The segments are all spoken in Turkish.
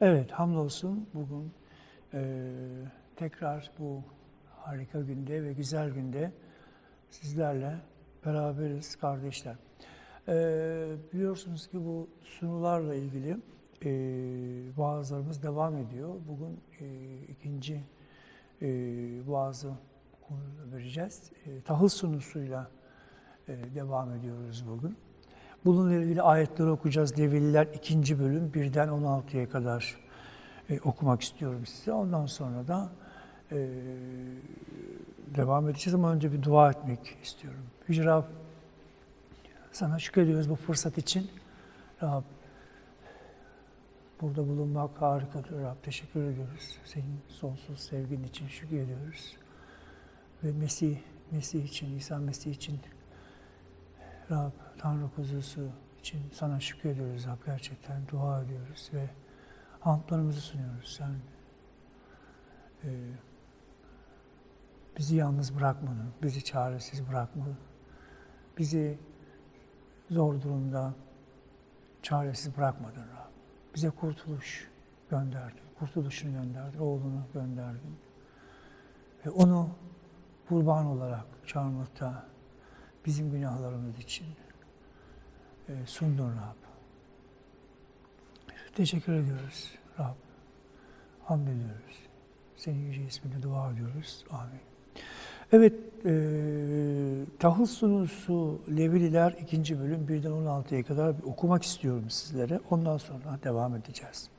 Evet, hamdolsun bugün e, tekrar bu harika günde ve güzel günde sizlerle beraberiz kardeşler. E, biliyorsunuz ki bu sunularla ilgili e, vaazlarımız devam ediyor. Bugün e, ikinci e, vaazı vereceğiz. E, tahıl sunusuyla e, devam ediyoruz bugün. Bununla ilgili ayetleri okuyacağız. Leveliler 2. bölüm 1'den 16'ya kadar e, okumak istiyorum size. Ondan sonra da e, devam edeceğiz ama önce bir dua etmek istiyorum. Yüce Rab, sana şükrediyoruz bu fırsat için. Rab, burada bulunmak harikadır Rab. Teşekkür ediyoruz. Senin sonsuz sevgin için şükür ediyoruz. Ve Mesih, Mesih için, İsa Mesih için Rab, Tanrı kuzusu için sana şükür ediyoruz Rab. Gerçekten dua ediyoruz ve hamdlarımızı sunuyoruz. Sen e, bizi yalnız bırakmadın, bizi çaresiz bırakmadın. Bizi zor durumda çaresiz bırakmadın Rab. Bize kurtuluş gönderdin, kurtuluşunu gönderdin, oğlunu gönderdin. Ve onu kurban olarak çarmıhta bizim günahlarımız için e, sundun Rab. Teşekkür ediyoruz Rab. Hamd ediyoruz. Senin yüce isminde dua ediyoruz. Amin. Evet, e, tahıl sunusu Levililer 2. bölüm 1'den 16'ya kadar okumak istiyorum sizlere. Ondan sonra devam edeceğiz.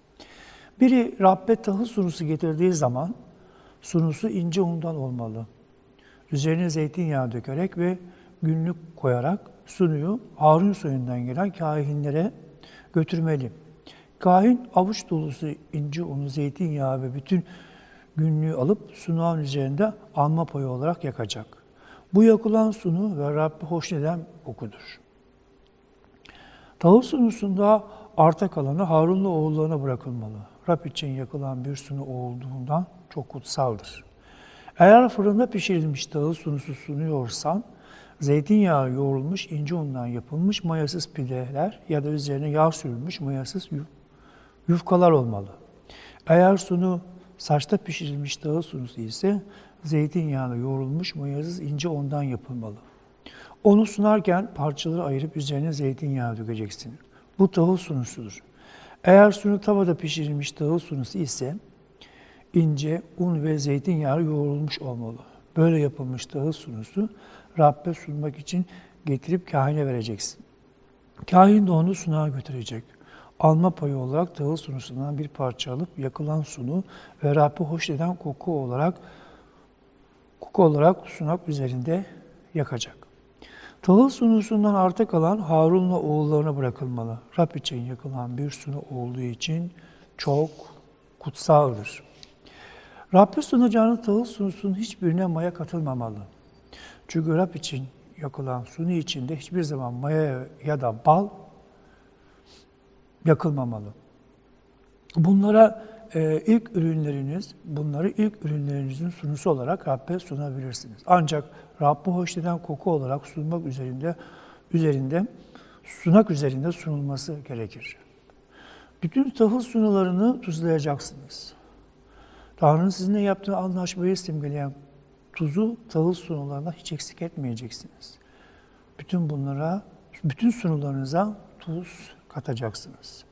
Biri Rabbe tahıl sunusu getirdiği zaman sunusu ince undan olmalı. Üzerine zeytinyağı dökerek ve günlük koyarak sunuyu Harun soyundan gelen kahinlere götürmeli. Kahin avuç dolusu ince unu, zeytinyağı ve bütün günlüğü alıp sunağın üzerinde alma payı olarak yakacak. Bu yakılan sunu ve Rabbi hoşneden kokudur. Tahıl sunusunda arta kalanı Harun'la oğullarına bırakılmalı. Rab için yakılan bir sunu olduğundan çok kutsaldır. Eğer fırında pişirilmiş tahıl sunusu sunuyorsan, zeytinyağı yoğrulmuş ince undan yapılmış mayasız pideler ya da üzerine yağ sürülmüş mayasız yufkalar olmalı. Eğer sunu saçta pişirilmiş tahıl sunusu ise zeytinyağına yoğrulmuş mayasız ince undan yapılmalı. Onu sunarken parçaları ayırıp üzerine zeytinyağı dökeceksin. Bu tahıl sunusudur. Eğer sunu tavada pişirilmiş tahıl sunusu ise ince un ve zeytinyağı yoğrulmuş olmalı. Böyle yapılmış tahıl sunusu Rabbe sunmak için getirip kahine vereceksin. Kahin de onu sunağa götürecek. Alma payı olarak tahıl sunusundan bir parça alıp yakılan sunu ve Rabbe hoş eden koku olarak koku olarak sunak üzerinde yakacak. Tahıl sunusundan arta kalan Harun'la oğullarına bırakılmalı. Rab için yakılan bir sunu olduğu için çok kutsaldır. Rabbe sunacağınız tahıl sunusunun hiçbirine maya katılmamalı. Çünkü Rab için yakılan sunu içinde hiçbir zaman maya ya da bal yakılmamalı. Bunlara e, ilk ürünleriniz, bunları ilk ürünlerinizin sunusu olarak Rabbe sunabilirsiniz. Ancak Rabbe hoşneden koku olarak sunmak üzerinde üzerinde sunak üzerinde sunulması gerekir. Bütün tahıl sunularını tuzlayacaksınız. Tanrı'nın sizinle yaptığı anlaşmayı simgeleyen tuzu tahıl sunularına hiç eksik etmeyeceksiniz. Bütün bunlara, bütün sunularınıza tuz katacaksınız.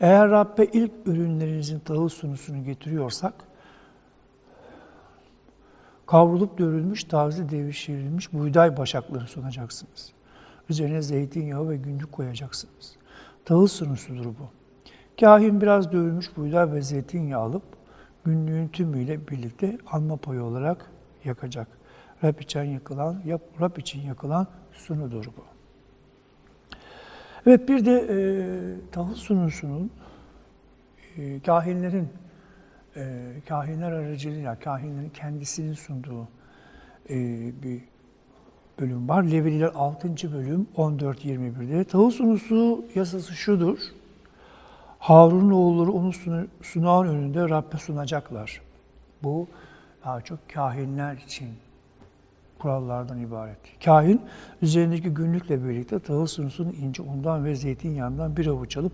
Eğer Rabbe ilk ürünlerinizin tahıl sunusunu getiriyorsak, kavrulup dövülmüş, taze devşirilmiş buğday başakları sunacaksınız. Üzerine zeytinyağı ve günlük koyacaksınız. Tahıl sunusudur bu. Kahin biraz dövülmüş buğday ve zeytinyağı alıp günlüğün tümüyle birlikte alma payı olarak yakacak. Rab için yakılan, Rab için yakılan sunudur bu. Evet bir de e, tahıl sunusunun e, kahinlerin e, kahinler aracılığıyla kahinlerin kendisinin sunduğu e, bir bölüm var. Leveliler 6. bölüm 14-21'de. Tahıl sunusu yasası şudur. Harun'un oğulları onu sunağın önünde Rabbe sunacaklar. Bu daha çok kahinler için kurallardan ibaret. Kahin üzerindeki günlükle birlikte tahıl sunusunun ince undan ve zeytinyağından bir avuç alıp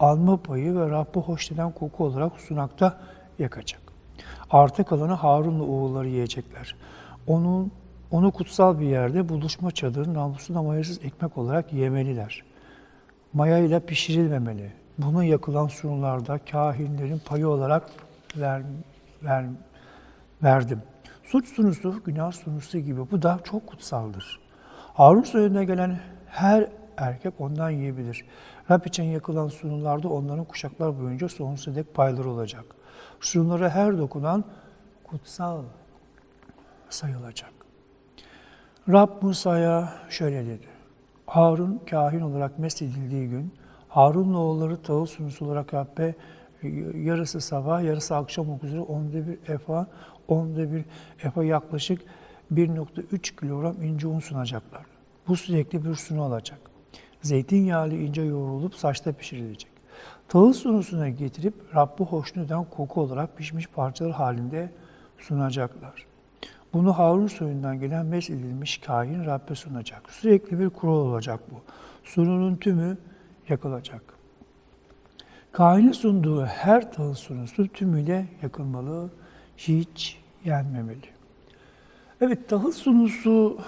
alma payı ve Rabb'ı hoşlanan koku olarak sunakta yakacak. Arta kalanı Harun'la oğulları yiyecekler. Onun onu kutsal bir yerde buluşma çadırının avlusunda mayasız ekmek olarak yemeliler. Maya ile pişirilmemeli. Buna yakılan sunularda kahinlerin payı olarak ver, ver, verdim. Suç sunusu, günah sunusu gibi bu da çok kutsaldır. Harun soyuna gelen her erkek ondan yiyebilir. Rab için yakılan sunularda onların kuşaklar boyunca sonsuza dek payları olacak. Sunlara her dokunan kutsal sayılacak. Rab Musa'ya şöyle dedi. Harun kahin olarak mesedildiği gün Harun'la oğulları tahıl sunusu olarak Rab'be yarısı sabah, yarısı akşam olmak üzere onda bir efa, onda bir efa yaklaşık 1.3 kilogram ince un sunacaklar. Bu sürekli bir sunu alacak. Zeytinyağlı ince yoğrulup saçta pişirilecek. Tahıl sunusuna getirip Rabb'ı hoşnut eden koku olarak pişmiş parçalar halinde sunacaklar. Bunu Harun soyundan gelen mesedilmiş kahin Rabbe sunacak. Sürekli bir kural olacak bu. Sununun tümü yakılacak. Kahinin sunduğu her tahıl sunusu tümüyle yakılmalı, hiç yenmemeli. Evet, tahıl sunusu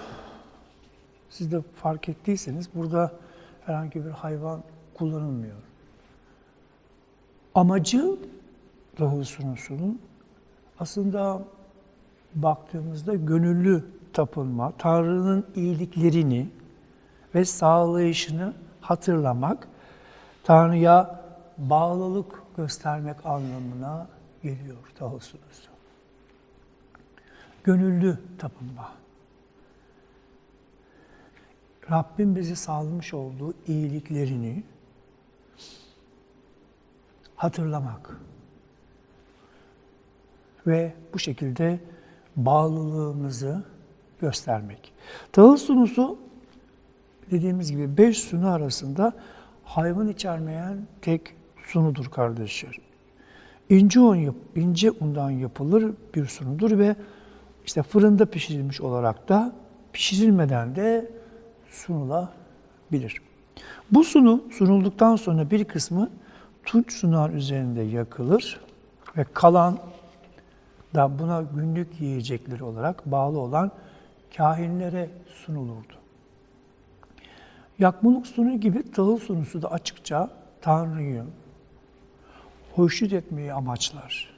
siz de fark ettiyseniz burada herhangi bir hayvan kullanılmıyor. Amacı tahıl sunusunun aslında baktığımızda gönüllü tapınma, Tanrı'nın iyiliklerini ve sağlayışını hatırlamak, Tanrı'ya bağlılık göstermek anlamına geliyor tahıl sunusu. Gönüllü tapınma. Rabbim bizi sağlamış olduğu iyiliklerini hatırlamak ve bu şekilde bağlılığımızı göstermek. Tahıl sunusu dediğimiz gibi beş sunu arasında hayvan içermeyen tek sunudur kardeşler. İnce un ince undan yapılır bir sunudur ve işte fırında pişirilmiş olarak da pişirilmeden de sunulabilir. Bu sunu sunulduktan sonra bir kısmı tunç sunağın üzerinde yakılır ve kalan da buna günlük yiyecekleri olarak bağlı olan kahinlere sunulurdu. Yakmalık sunu gibi tahıl sunusu da açıkça Tanrı'yı hoşnut etmeyi amaçlar.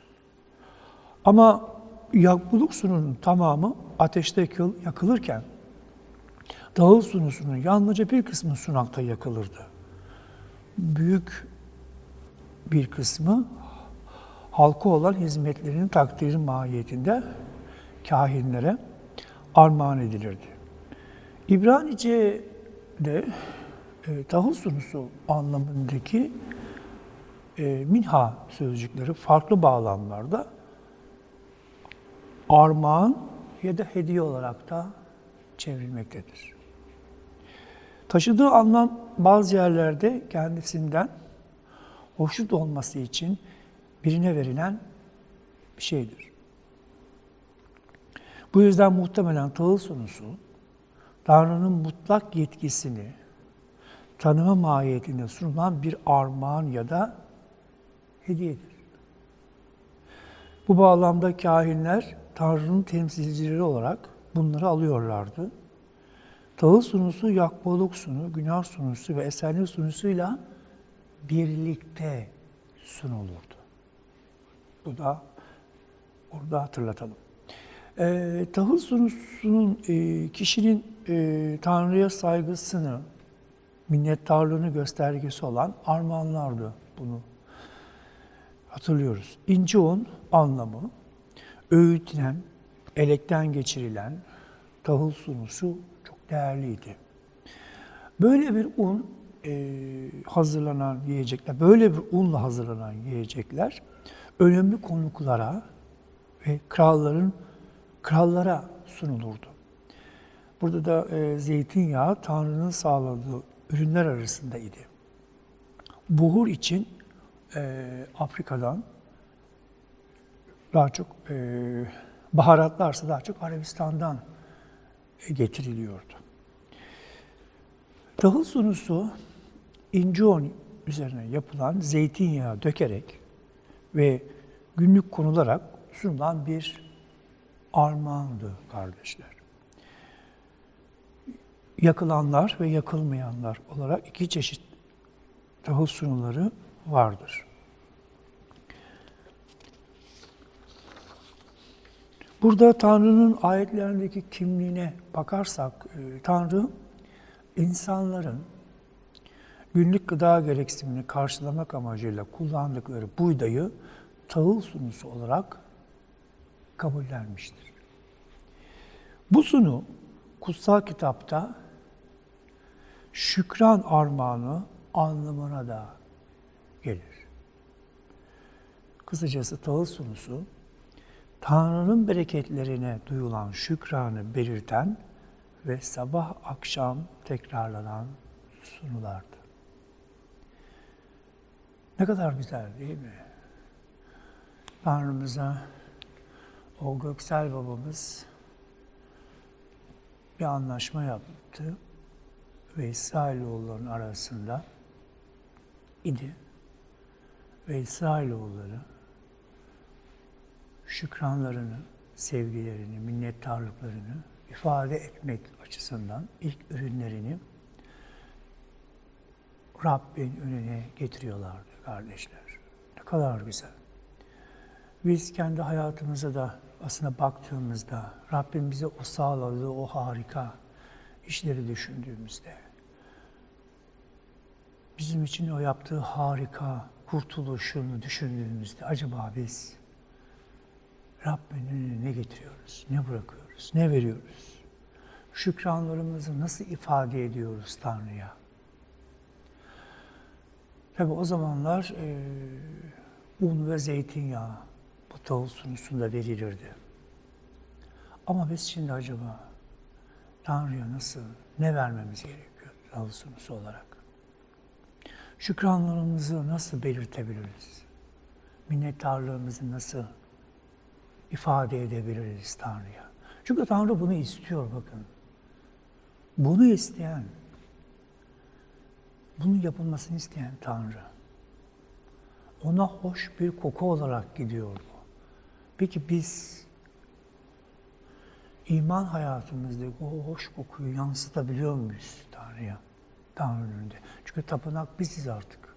Ama yakmalık sununun tamamı ateşte yakılırken tahıl sunusunun yalnızca bir kısmı sunakta yakılırdı. Büyük bir kısmı halka olan hizmetlerinin takdiri mahiyetinde kahinlere armağan edilirdi. İbranice'de e, tahıl sunusu anlamındaki e, minha sözcükleri farklı bağlamlarda armağan ya da hediye olarak da çevrilmektedir. Taşıdığı anlam bazı yerlerde kendisinden hoşnut olması için birine verilen bir şeydir. Bu yüzden muhtemelen tahıl sunusu Tanrı'nın mutlak yetkisini tanıma mahiyetinde sunulan bir armağan ya da hediyedir. Bu bağlamda kahinler Tanrı'nın temsilcileri olarak bunları alıyorlardı. Tahıl sunusu, yakmalık sunu, günah sunusu ve esenlik sunusuyla birlikte sunulurdu. Bu da orada hatırlatalım. E, tahıl sunusunun e, kişinin e, Tanrı'ya saygısını, minnettarlığını göstergesi olan armağanlardı bunu. Hatırlıyoruz. İnci un anlamı öğütülen, elekten geçirilen tahıl sunusu çok değerliydi. Böyle bir un e, hazırlanan yiyecekler, böyle bir unla hazırlanan yiyecekler önemli konuklara ve kralların krallara sunulurdu. Burada da e, zeytinyağı Tanrı'nın sağladığı ürünler arasındaydı. Buhur için e, Afrika'dan daha çok e, baharatlarsa daha çok Arabistan'dan getiriliyordu. Tahıl sunusu inci un üzerine yapılan zeytinyağı dökerek ve günlük konularak sunulan bir armağandı kardeşler. Yakılanlar ve yakılmayanlar olarak iki çeşit tahıl sunuları vardır. Burada Tanrı'nın ayetlerindeki kimliğine bakarsak, e, Tanrı insanların günlük gıda gereksinimini karşılamak amacıyla kullandıkları buğdayı tahıl sunusu olarak kabullenmiştir. Bu sunu kutsal kitapta şükran armağanı anlamına da gelir. Kısacası tahıl sunusu Tanrı'nın bereketlerine duyulan şükranı belirten ve sabah akşam tekrarlanan sunulardı. Ne kadar güzel değil mi? Tanrımıza o Göksel babamız bir anlaşma yaptı ve İsrailoğulların arasında idi. Ve İsrailoğulları şükranlarını, sevgilerini, minnettarlıklarını ifade etmek açısından ilk ürünlerini Rabbin önüne getiriyorlardı kardeşler. Ne kadar güzel. Biz kendi hayatımıza da aslında baktığımızda Rabbim bize o sağladığı o harika işleri düşündüğümüzde bizim için o yaptığı harika kurtuluşunu düşündüğümüzde acaba biz Rabbin önüne ne getiriyoruz, ne bırakıyoruz, ne veriyoruz? Şükranlarımızı nasıl ifade ediyoruz Tanrı'ya? Tabi o zamanlar e, un ve zeytinyağı bu tahıl sunusunda verilirdi. Ama biz şimdi acaba Tanrı'ya nasıl, ne vermemiz gerekiyor tahıl sunusu olarak? Şükranlarımızı nasıl belirtebiliriz? Minnettarlığımızı nasıl ifade edebiliriz Tanrı'ya? Çünkü Tanrı bunu istiyor bakın. Bunu isteyen, bunun yapılmasını isteyen Tanrı. Ona hoş bir koku olarak gidiyor bu. Peki biz iman hayatımızdaki o hoş kokuyu yansıtabiliyor muyuz Tanrı'ya? Tanrı'nın önünde. Çünkü tapınak biziz artık.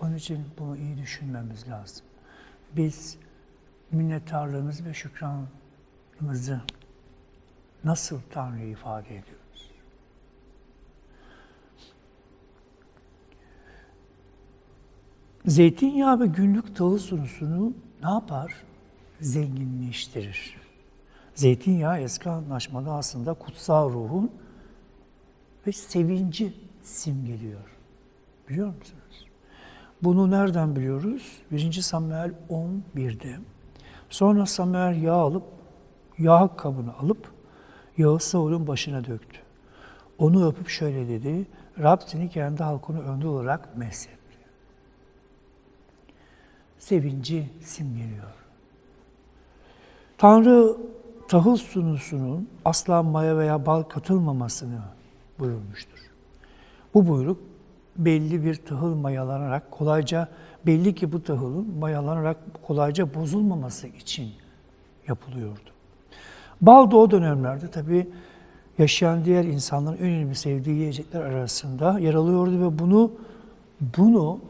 Onun için bunu iyi düşünmemiz lazım. Biz minnettarlığımızı ve şükranımızı nasıl Tanrı'ya ifade ediyoruz? Zeytinyağı ve günlük tahıl sunusunu ne yapar? Zenginleştirir. Zeytinyağı eski anlaşmada aslında kutsal ruhun ve sevinci simgeliyor. Biliyor musunuz? Bunu nereden biliyoruz? 1. Samuel 11'de. Sonra Samuel yağ alıp, yağ kabını alıp yağı Saul'un başına döktü. Onu öpüp şöyle dedi, Rab seni kendi halkını önde olarak mesetti. Sevinci simgeliyor. Tanrı tahıl sunusunun asla maya veya bal katılmamasını buyurmuştur. Bu buyruk belli bir tahıl mayalanarak kolayca belli ki bu tahılın mayalanarak kolayca bozulmaması için yapılıyordu. Bal da o dönemlerde tabii yaşayan diğer insanların en önemli sevdiği yiyecekler arasında yer alıyordu ve bunu bunu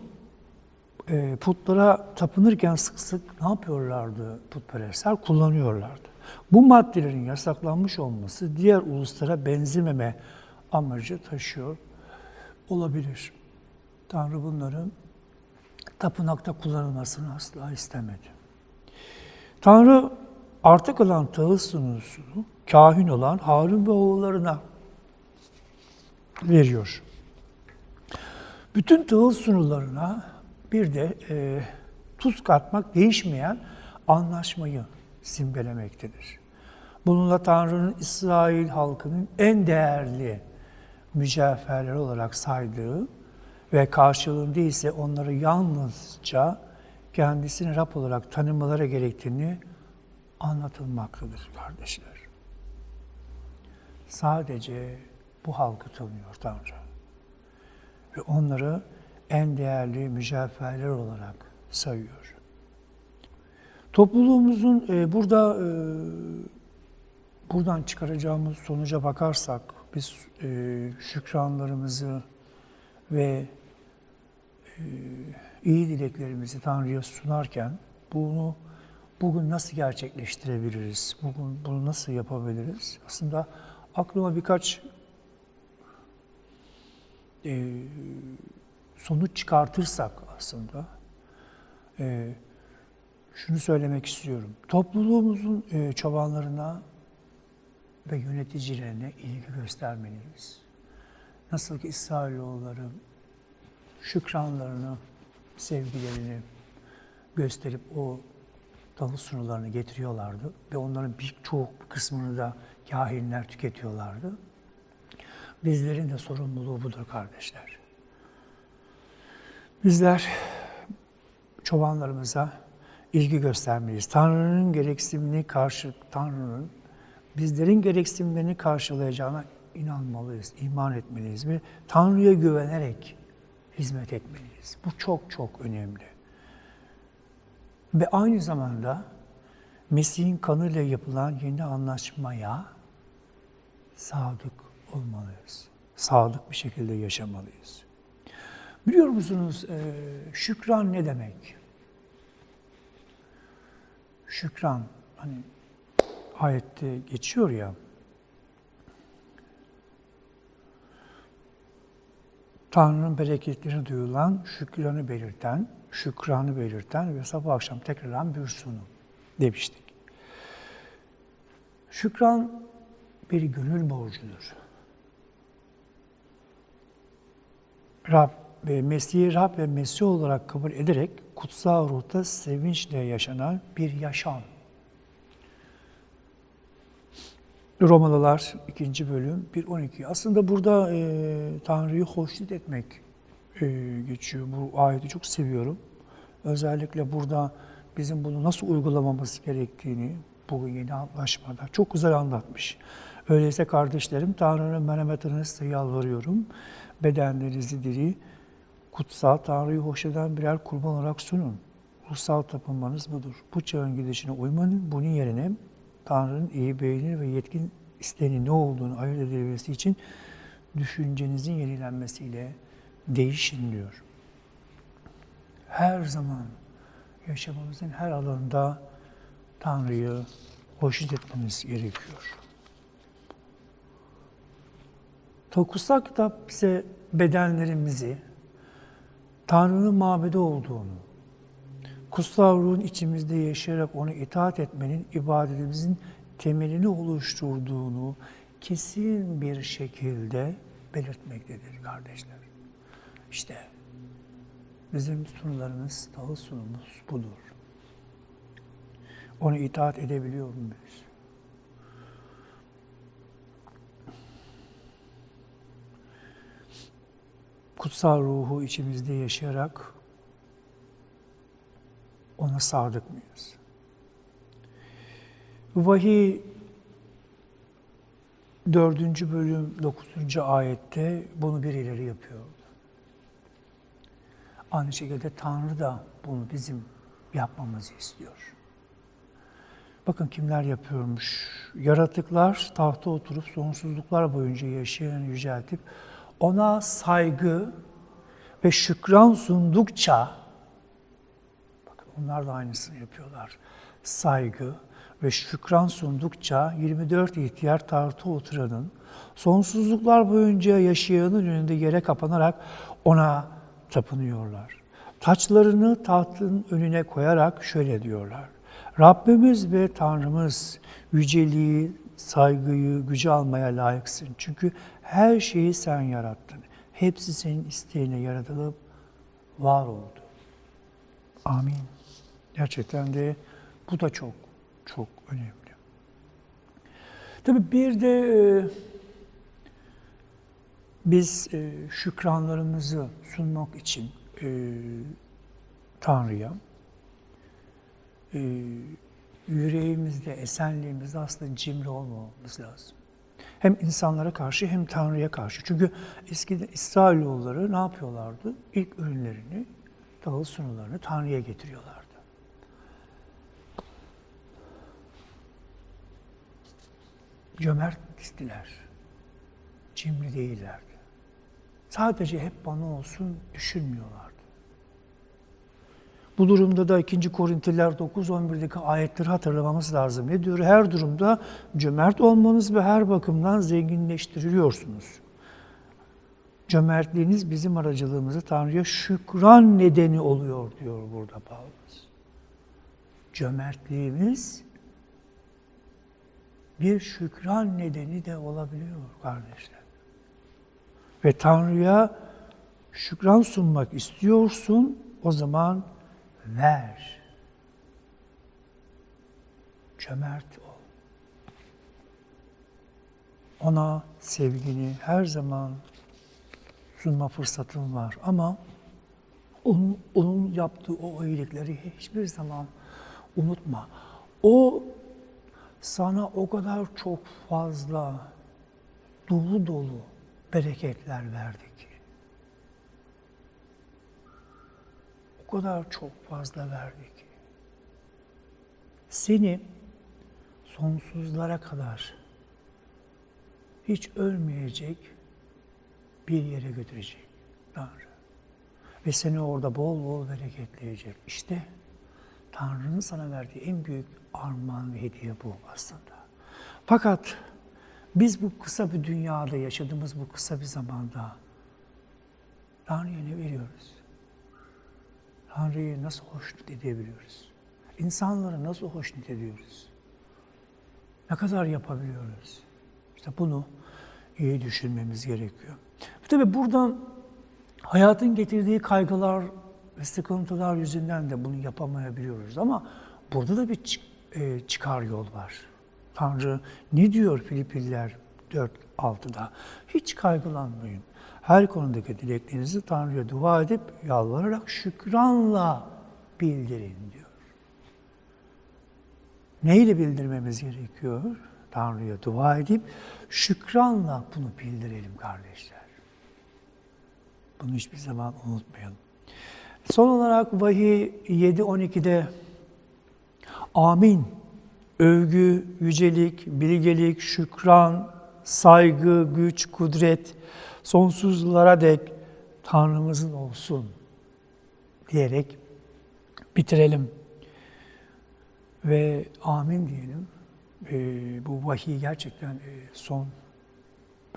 e, putlara tapınırken sık sık ne yapıyorlardı putperestler? Kullanıyorlardı. Bu maddelerin yasaklanmış olması diğer uluslara benzememe amacı taşıyor olabilir. Tanrı bunların tapınakta kullanılmasını asla istemedi. Tanrı arta kalan tahıl sunusunu kahin olan Harun ve oğullarına veriyor. Bütün tahıl sunularına bir de e, tuz katmak değişmeyen anlaşmayı simgelemektedir. Bununla Tanrı'nın İsrail halkının en değerli mücevherleri olarak saydığı ve karşılığında ise onları yalnızca kendisini Rab olarak tanımaları gerektiğini anlatılmaktadır kardeşler. sadece bu halkı tanıyor Tanrı. Ve onları en değerli mücevherler olarak sayıyor. Topluluğumuzun e, burada e, buradan çıkaracağımız sonuca bakarsak biz e, şükranlarımızı ve e, iyi dileklerimizi Tanrı'ya sunarken bunu bugün nasıl gerçekleştirebiliriz? Bugün bunu nasıl yapabiliriz? Aslında aklıma birkaç e, sonuç çıkartırsak aslında e, şunu söylemek istiyorum. Topluluğumuzun çobanlarına ve yöneticilerine ilgi göstermeliyiz. Nasıl ki İsrailoğulları şükranlarını, sevgilerini gösterip o davul sunularını getiriyorlardı ve onların birçok kısmını da kahinler tüketiyorlardı. Bizlerin de sorumluluğu budur kardeşler. Bizler çobanlarımıza ilgi göstermeliyiz. Tanrı'nın gereksinimini karşı Tanrı'nın bizlerin gereksinimlerini karşılayacağına inanmalıyız, iman etmeliyiz ve Tanrı'ya güvenerek hizmet etmeliyiz. Bu çok çok önemli. Ve aynı zamanda Mesih'in kanıyla yapılan yeni anlaşmaya sadık olmalıyız. Sadık bir şekilde yaşamalıyız. Biliyor musunuz e, şükran ne demek? Şükran hani ayette geçiyor ya. Tanrı'nın bereketlerini duyulan, şükranı belirten, şükranı belirten ve sabah akşam tekrardan bir sunu demiştik. Şükran bir gönül borcudur. Rab ve Mesih'i Rab ve Mesih olarak kabul ederek kutsal ruhta sevinçle yaşanan bir yaşam. Romalılar 2. bölüm 1.12. Aslında burada e, Tanrı'yı hoşnut etmek e, geçiyor. Bu ayeti çok seviyorum. Özellikle burada bizim bunu nasıl uygulamamız gerektiğini bugün yeni anlaşmada çok güzel anlatmış. Öyleyse kardeşlerim Tanrı'nın merhametine size yalvarıyorum. Bedenlerinizi diri, kutsal, Tanrı'yı hoşneden birer kurban olarak sunun. Ruhsal tapınmanız budur. Bu çağın gidişine uymanın, bunun yerine Tanrı'nın iyi beğenir ve yetkin isteğinin ne olduğunu ayırt edebilmesi için düşüncenizin yenilenmesiyle değişin diyor. Her zaman yaşamımızın her alanında Tanrı'yı hoşnut etmemiz gerekiyor. Kutsal kitap bize bedenlerimizi Tanrı'nın mabedi olduğunu, kutsal ruhun içimizde yaşayarak onu itaat etmenin ibadetimizin temelini oluşturduğunu kesin bir şekilde belirtmektedir kardeşler. İşte bizim sunularımız, tahıl sunumuz budur. Onu itaat edebiliyor muyuz? Kutsal ruhu içimizde yaşayarak ona sadık mıyız? Vahiy 4. bölüm 9. ayette bunu bir ileri yapıyor. Aynı şekilde Tanrı da bunu bizim yapmamızı istiyor. Bakın kimler yapıyormuş. Yaratıklar tahta oturup sonsuzluklar boyunca yaşayan yüceltip ona saygı ve şükran sundukça onlar da aynısını yapıyorlar. Saygı ve şükran sundukça 24 ihtiyar tahta oturanın sonsuzluklar boyunca yaşayanın önünde yere kapanarak ona tapınıyorlar. Taçlarını tahtın önüne koyarak şöyle diyorlar. Rabbimiz ve Tanrımız yüceliği, saygıyı, gücü almaya layıksın. Çünkü her şeyi sen yarattın. Hepsi senin isteğine yaratılıp var oldu. Amin. Gerçekten de bu da çok çok önemli. Tabii bir de e, biz e, şükranlarımızı sunmak için e, Tanrı'ya e, yüreğimizde, esenliğimizde aslında cimri olmamamız lazım. Hem insanlara karşı hem Tanrı'ya karşı. Çünkü eskiden İsrailoğulları ne yapıyorlardı? İlk ürünlerini, tahıl sunularını Tanrı'ya getiriyorlardı. Cömerttiler. Cimri değillerdi. Sadece hep bana olsun düşünmüyorlardı. Bu durumda da 2. Korintliler 9-11'deki ayetleri hatırlamamız lazım. Ne diyor? Her durumda cömert olmanız ve her bakımdan zenginleştiriliyorsunuz. Cömertliğiniz bizim aracılığımızı Tanrı'ya şükran nedeni oluyor diyor burada Pavlus. Cömertliğimiz bir şükran nedeni de olabiliyor kardeşler. Ve Tanrı'ya şükran sunmak istiyorsun, o zaman ver. Cömert ol. Ona sevgini her zaman sunma fırsatın var ama onun, onun yaptığı o iyilikleri hiçbir zaman unutma. O sana o kadar çok fazla dolu dolu bereketler verdi ki. O kadar çok fazla verdi ki. Seni sonsuzlara kadar hiç ölmeyecek bir yere götürecek Tanrı. Ve seni orada bol bol bereketleyecek. İşte Tanrı'nın sana verdiği en büyük armağan ve hediye bu aslında. Fakat biz bu kısa bir dünyada yaşadığımız bu kısa bir zamanda Tanrı'ya ne veriyoruz? Tanrı'yı nasıl hoşnut edebiliyoruz? İnsanları nasıl hoşnut ediyoruz? Ne kadar yapabiliyoruz? İşte bunu iyi düşünmemiz gerekiyor. Tabii buradan hayatın getirdiği kaygılar sıkıntılar yüzünden de bunu yapamayabiliyoruz. Ama burada da bir e, çıkar yol var. Tanrı ne diyor Filipliler 4.6'da? Hiç kaygılanmayın. Her konudaki dileklerinizi Tanrı'ya dua edip yalvararak şükranla bildirin diyor. Neyle bildirmemiz gerekiyor? Tanrı'ya dua edip şükranla bunu bildirelim kardeşler. Bunu hiçbir zaman unutmayalım. Son olarak vahiy 7.12'de amin, övgü, yücelik, bilgelik, şükran, saygı, güç, kudret sonsuzlara dek Tanrımızın olsun diyerek bitirelim. Ve amin diyelim. Ee, bu vahiy gerçekten e, son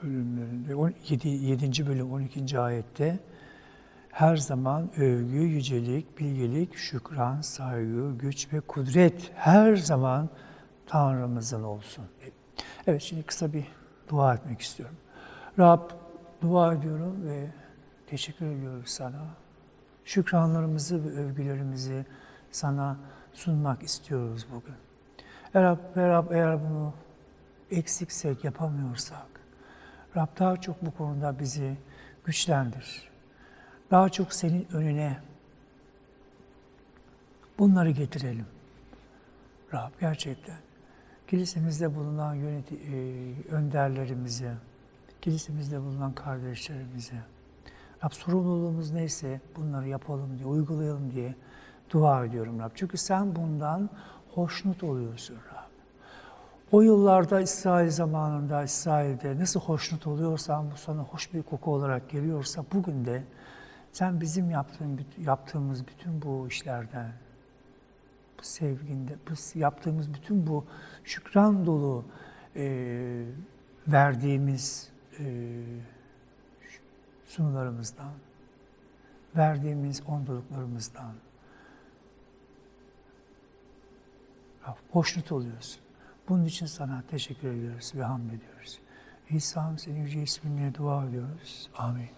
bölümlerinde, 7. 7. bölüm 12. ayette her zaman övgü, yücelik, bilgelik, şükran, saygı, güç ve kudret her zaman Tanrımızın olsun. Evet şimdi kısa bir dua etmek istiyorum. Rab dua ediyorum ve teşekkür ediyoruz sana. Şükranlarımızı ve övgülerimizi sana sunmak istiyoruz bugün. Rab, Rab eğer bunu eksiksek, yapamıyorsak, Rab daha çok bu konuda bizi güçlendir. Daha çok senin önüne bunları getirelim. Rab gerçekten kilisemizde bulunan yöneti, e, önderlerimize, kilisemizde bulunan kardeşlerimize, Rab sorumluluğumuz neyse bunları yapalım diye, uygulayalım diye dua ediyorum Rab. Çünkü sen bundan hoşnut oluyorsun Rab. O yıllarda İsrail zamanında, İsrail'de nasıl hoşnut oluyorsan, bu sana hoş bir koku olarak geliyorsa bugün de sen bizim yaptığın, yaptığımız bütün bu işlerden, bu sevginde, bu yaptığımız bütün bu şükran dolu e, verdiğimiz e, sunularımızdan, verdiğimiz onduluklarımızdan hoşnut oluyorsun. Bunun için sana teşekkür ediyoruz ve hamd ediyoruz. İsa'm senin yüce isminle dua ediyoruz. Amin.